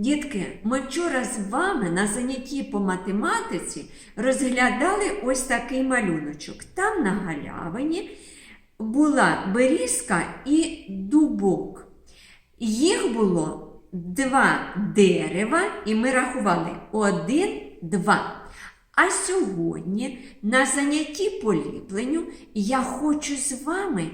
Дітки, ми вчора з вами на занятті по математиці розглядали ось такий малюночок. Там на галявині була берізка і дубок. Їх було два дерева, і ми рахували один, два. А сьогодні на занятті по ліпленню я хочу з вами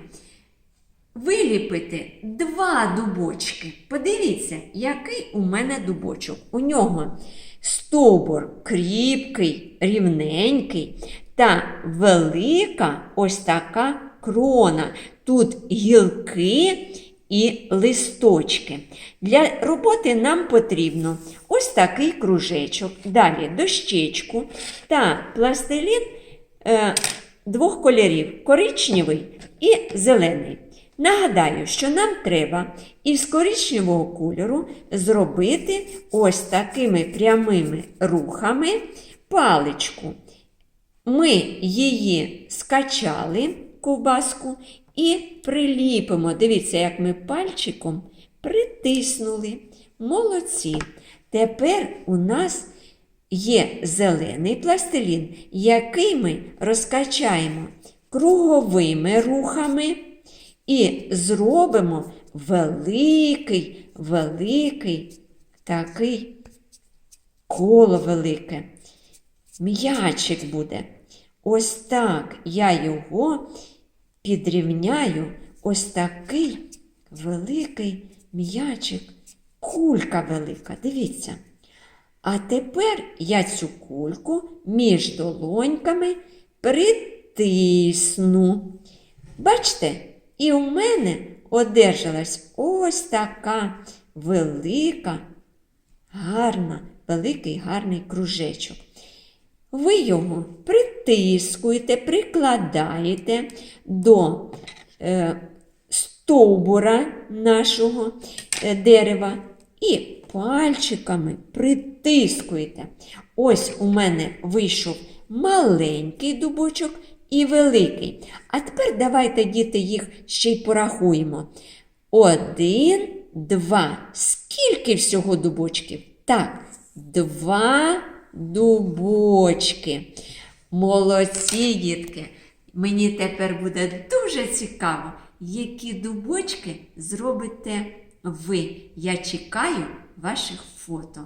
виліпити два дубочки. Подивіться, який у мене дубочок. У нього стовбур кріпкий, рівненький та велика ось така крона. Тут гілки і листочки. Для роботи нам потрібно ось такий кружечок, далі дощечку та пластилін е, двох кольорів коричневий і зелений. Нагадаю, що нам треба із коричневого кольору зробити ось такими прямими рухами паличку. Ми її скачали, ковбаску, і приліпимо. Дивіться, як ми пальчиком притиснули. Молодці. Тепер у нас є зелений пластилін, який ми розкачаємо круговими рухами і зробимо великий, великий такий коло велике. М'ячик буде. Ось так я його підрівняю ось такий великий м'ячик, кулька велика. Дивіться. А тепер я цю кульку між долоньками притисну. Бачите, і у мене одержалась ось така велика, гарна, великий гарний кружечок. Ви його притискуєте, прикладаєте до е, стовбура нашого е, дерева і пальчиками притискуєте. Ось у мене вийшов маленький дубочок і великий. А тепер давайте, діти, їх ще й порахуємо. Один, два. Скільки всього дубочків? Так, два дубочки. Молодці, дітки! Мені тепер буде дуже цікаво, які дубочки зробите ви. Я чекаю ваших фото.